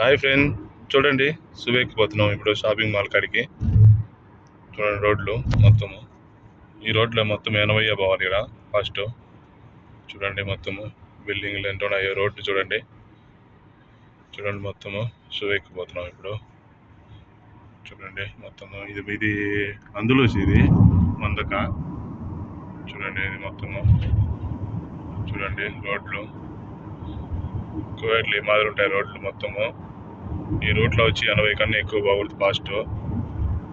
Hi friend. చూడండి సువేక్కిపోతున్నాం ఇప్పుడు shopping mall కాడికి. చూడండి రోడ్లు మొత్తము. ఈ రోడ్లో మొత్తం ఎనభై పోవాలి ఇక్కడ ఫస్ట్ చూడండి మొత్తము. బిల్డింగ్లు ఎంత ఉన్నాయో రోడ్డు చూడండి. చూడండి మొత్తము. సువేక్కిపోతున్నాం ఇప్పుడు. చూడండి మొత్తము. ఇది ఇది అందులో ఇది మందక. చూడండి ఇది మొత్తము. చూడండి రోడ్లు. కువైట్లు మాదిరి ఉంటాయి రోడ్లు మొత్తము. ఈ రూట్లో వచ్చి ఎనభై కన్నా ఎక్కువ బాగుంటుంది ఫాస్ట్.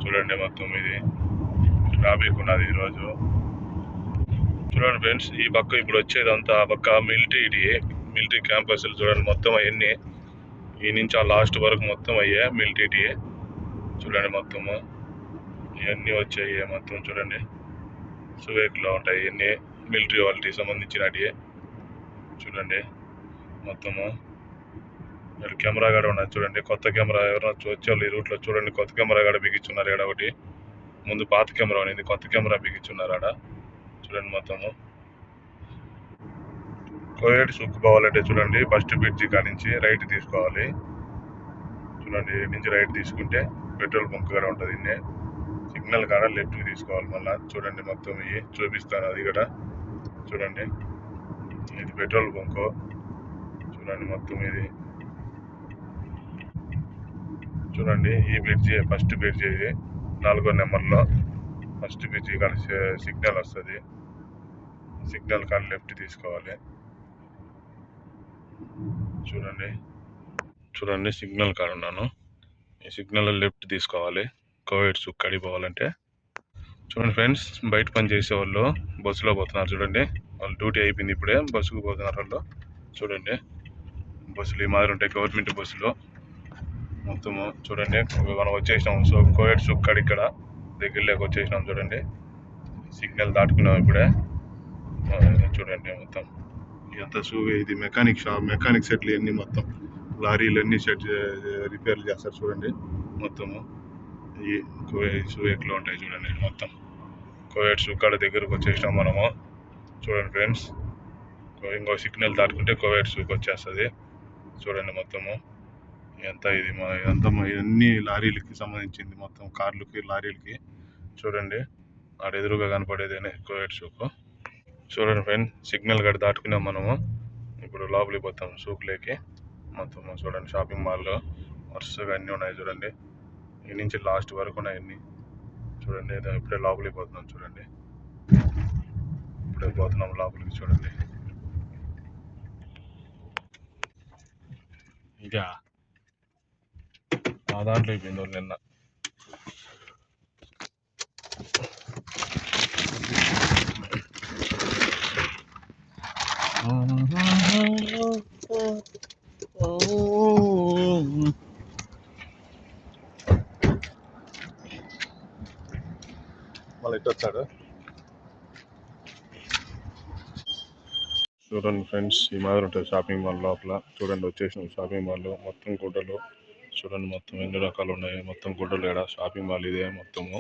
చూడండి మొత్తం ఇది. ట్రాఫిక్ ఉన్నది ఈరోజు. చూడండి ఫ్రెండ్స్ ఈ పక్క ఇప్పుడు వచ్చేదంతా ఆ పక్క మిలిటరీ మిలిటరీ క్యాంపస్లు చూడండి మొత్తం అవన్నీ. ఈ నుంచి ఆ లాస్ట్ వరకు మొత్తం అయ్యే మిలిటరీ చూడండి మొత్తము ఇవన్నీ వచ్చాయి మొత్తం చూడండి. సువేక్లో ఉంటాయి ఇవన్నీ. మిలిటరీ వాళ్ళకి సంబంధించినవి. చూడండి మొత్తము. ఇక్కడ కెమెరా కూడా ఉన్నది చూడండి. కొత్త కెమెరా ఎవరైనా వచ్చేవాళ్ళు ఈ రూట్లో చూడండి. కొత్త కెమెరా కూడా బిగించున్నారు ఇక్కడ ఒకటి. ముందు పాత కెమెరా అనేది కొత్త కెమెరా బిగించున్నారు ఆడ. చూడండి మొత్తము. కోయేటి సుక్కు పోవాలంటే చూడండి. ఫస్ట్ బ్రిడ్జి కాడ నుంచి రైట్ తీసుకోవాలి. చూడండి నుంచి రైట్ తీసుకుంటే పెట్రోల్ బంక్ కూడా ఉంటుంది ఇన్నే. సిగ్నల్ కాడ లెఫ్ట్కి తీసుకోవాలి మళ్ళీ. చూడండి మొత్తం ఇవి. చూపిస్తాను అది కూడా. చూడండి. ఇది పెట్రోల్ బంకు. చూడండి మొత్తం ఇది. చూడండి ఈ బ్రిడ్జి ఫస్ట్ బ్రిడ్జి ఇది నాలుగో నెంబర్లో. ఫస్ట్ బ్రిడ్జి కానీ సిగ్నల్ వస్తుంది. సిగ్నల్ కాడ లెఫ్ట్ తీసుకోవాలి. చూడండి చూడండి సిగ్నల్ కాడ ఉన్నాను. ఈ సిగ్నల్ లెఫ్ట్ తీసుకోవాలి. కోవిడ్ సుక్కడి పోవాలంటే చూడండి ఫ్రెండ్స్ బయట పని చేసే వాళ్ళు బస్సులో పోతున్నారు చూడండి. వాళ్ళు డ్యూటీ అయిపోయింది ఇప్పుడే బస్సుకు పోతున్నారు వాళ్ళు. చూడండి బస్సులు ఈ మాదిరి ఉంటాయి గవర్నమెంట్ బస్సులో. మొత్తము చూడండి. మనం వచ్చేసినాం సో కోవిడ్ సుక్కడి ఇక్కడ దగ్గరలోకి వచ్చేసినాం చూడండి. సిగ్నల్ దాటుకున్నాం ఇప్పుడే. చూడండి మొత్తం. ఇదంతా షూ ఇది మెకానిక్ షాప్ మెకానిక్ సెట్లు ఇవన్నీ మొత్తం. లారీలు అన్ని సెట్ రిపేర్లు చేస్తారు చూడండి. మొత్తము ఈ సువేక్లో ఉంటాయి చూడండి మొత్తం. కోవిడ్ సుక్కడ దగ్గరకు వచ్చేసినాం మనము. చూడండి ఫ్రెండ్స్. ఇంకో సిగ్నల్ దాటుకుంటే కోవిడ్ సూక్ వచ్చేస్తుంది. చూడండి మొత్తము. ఎంత ఇది మా ఇదంతా ఇవన్నీ లారీలకి సంబంధించింది మొత్తం కార్లకి లారీలకి. చూడండి ఆడ ఎదురుగా కనపడేదేనే కోవిడ్ సూకు చూడండి ఫ్రెండ్ సిగ్నల్ గడి దాటుకున్నాం మనము. ఇప్పుడు లోపలికి పోతాం సూక్లోకి మొత్తం చూడండి షాపింగ్ మాల్లో వరుసగా అన్నీ ఉన్నాయి చూడండి. ఈ నుంచి లాస్ట్ వరకు ఉన్నాయి అన్నీ. చూడండి ఇప్పుడే లోపలికి పోతున్నాం చూడండి. ఇప్పుడే పోతున్నాం లోపలికి చూడండి. ఇదా ఆ దాంట్లో అయిపోయింది వాళ్ళు నిన్న. మళ్ళీ ఇటు వచ్చాడు. చూడండి ఫ్రెండ్స్ ఈ మాదిరి ఉంటుంది షాపింగ్ మాల్ లోపల. చూడండి వచ్చేసిన షాపింగ్ మాల్ మొత్తం గుడ్డలు. చూడండి మొత్తం ఎన్ని రకాలు ఉన్నాయి. మొత్తం గుడ్డలు ఇక్కడ షాపింగ్ మాల్ ఇదే మొత్తము.